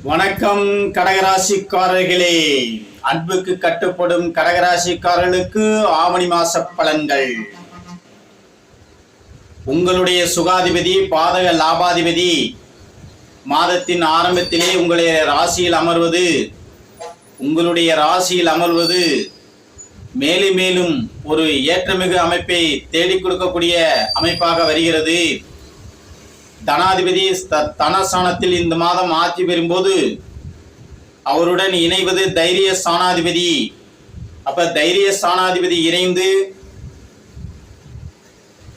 வணக்கம் கடகராசிக்காரர்களே. அன்புக்கு கட்டுப்படும் கடகராசிக்காரர்களுக்கு ஆவணி மாச பலன்கள். உங்களுடைய சுகாதிபதி பாதக லாபாதிபதி மாதத்தின் ஆரம்பத்திலே உங்களுடைய ராசியில் அமர்வது உங்களுடைய ராசியில் அமர்வது மேலும் மேலும் ஒரு ஏற்றமிகு அமைப்பை தேடிக் கொடுக்கக்கூடிய அமைப்பாக வருகிறது. தனாதிபதி த- தனஸ்தானத்தில் இந்த மாதம் ஆட்சி பெறும்போது அவருடன் இணைவது தைரிய ஸ்தானாதிபதி. அப்ப தைரிய ஸ்தானாதிபதி இணைந்து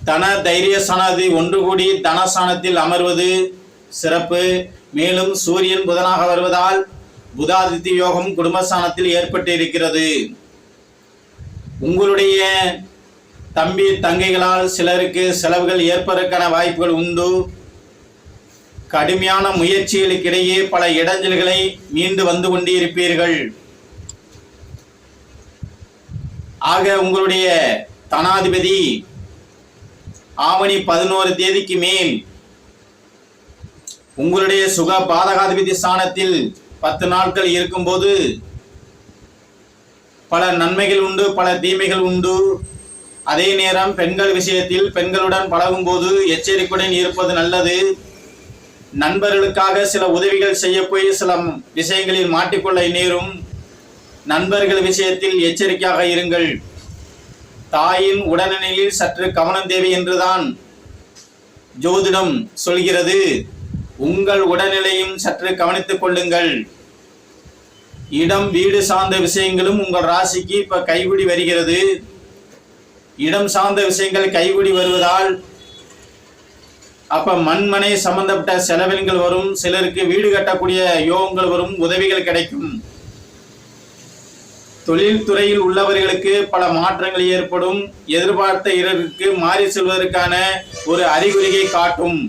தன தைரிய ஸ்தானாதிபதி ஒன்று கூடி தனஸ்தானத்தில் அமர்வது சிறப்பு. மேலும் சூரியன் புதனாக வருவதால் புதாதித்ய யோகம் குடும்பஸ்தானத்தில் ஏற்பட்டு இருக்கிறது உங்களுடைய தம்பி தங்கைகளால் சிலருக்கு செலவுகள் ஏற்பதற்கான வாய்ப்புகள் உண்டு. கடுமையான முயற்சிகளுக்கிடையே பல இடைஞ்சல்களை மீண்டு வந்து கொண்டிருப்பீர்கள். ஆக உங்களுடைய தனாதிபதி ஆவணி பதினோரு தேதிக்கு மேல் உங்களுடைய சுக பாதகாதிபதி ஸ்தானத்தில் பத்து நாட்கள் இருக்கும்போது பல நன்மைகள் உண்டு பல தீமைகள் உண்டு. அதே நேரம் பெண்கள் விஷயத்தில் பெண்களுடன் பழகும்போது எச்சரிக்கையுடன் இருப்பது நல்லது. நண்பர்களுக்காக சில உதவிகள் செய்ய போய் சில விஷயங்களில் மாட்டிக்கொள்ள நேரும் நண்பர்கள் விஷயத்தில் எச்சரிக்கையாக இருங்கள். தாயின் உடல்நிலையில் சற்று கவனம் தேவை என்றுதான் ஜோதிடம் சொல்கிறது. உங்கள் உடல்நிலையும் சற்று கவனித்துக் கொள்ளுங்கள். இடம் வீடு சார்ந்த விஷயங்களும் உங்கள் ராசிக்கு இப்ப கைவிடி வருகிறது. இடம் சார்ந்த விஷயங்கள் கைவிடி வருவதால் அப்ப மண்மனை சம்பந்தப்பட்ட செலவினங்கள் வரும் சிலருக்கு வீடு கட்டக்கூடிய யோகங்கள் வரும் உதவிகள் கிடைக்கும். தொழில்துறையில் உள்ளவர்களுக்கு பல மாற்றங்கள் ஏற்படும். எதிர்பார்த்த இரருக்கு மாறி செல்வதற்கான ஒரு அறிகுறியை காட்டும்.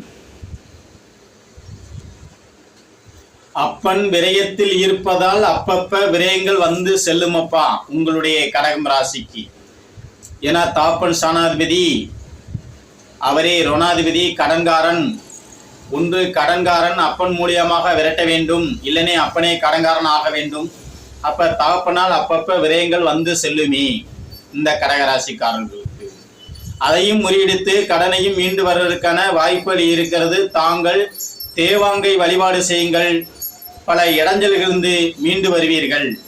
அப்பன் விரயத்தில் இருப்பதால் அப்பப்ப விரயங்கள் வந்து செல்லுமப்பா உங்களுடைய கடகம் ராசிக்கு. ஏன்னா தாப்பன் சாணாதிபதி அவரே ரோணாதிபதி கடன்காரன். ஒன்று கடன்காரன் அப்பன் மூலியமாக விரட்ட வேண்டும். இல்லைனே அப்பனே கடன்காரன் ஆக வேண்டும். அப்ப தகப்பனால் அப்பப்ப விரயங்கள் வந்து செல்லுமே இந்த கடகராசிக்காரர்களுக்கு. அதையும் முறியடித்து கடனையும் மீண்டு வருவதற்கான வாய்ப்புகள் இருக்கிறது. தாங்கள் தேவாங்கை வழிபாடு செய்யுங்கள். பல இடைஞ்சல்களிலிருந்து மீண்டு வருவீர்கள்.